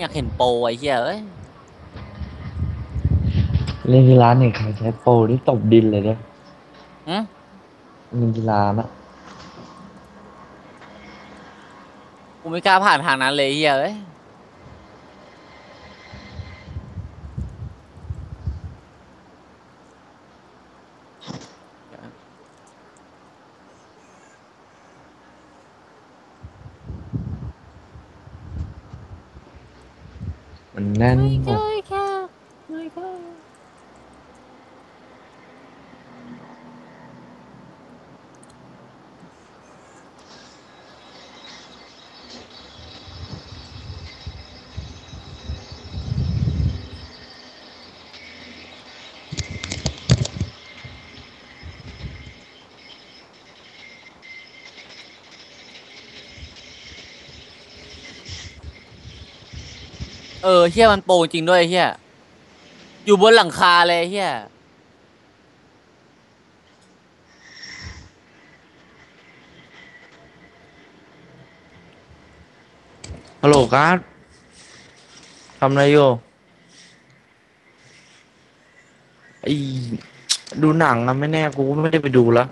อยากเห็นโปรไอ้เหี้ยเอ้ยเล่นกีฬาเนี่ยใครใช้โปรที่ตบดินเลยเนี่ยหืมเล่นกีฬานะกูไม่กล้าผ่านทางนั้นเลยไอ้เหี้ยเอ้ย มันแน่นหมดเคย เออเหี้ยมันโปรจริงด้วยเหี้ยอยู่บนหลังคาเลยเหี้ยฮัลโหลการ์ดทำอะไรอยู่ไอดูหนังอะไม่แน่กูก็ไม่ได้ไปดูแล้ว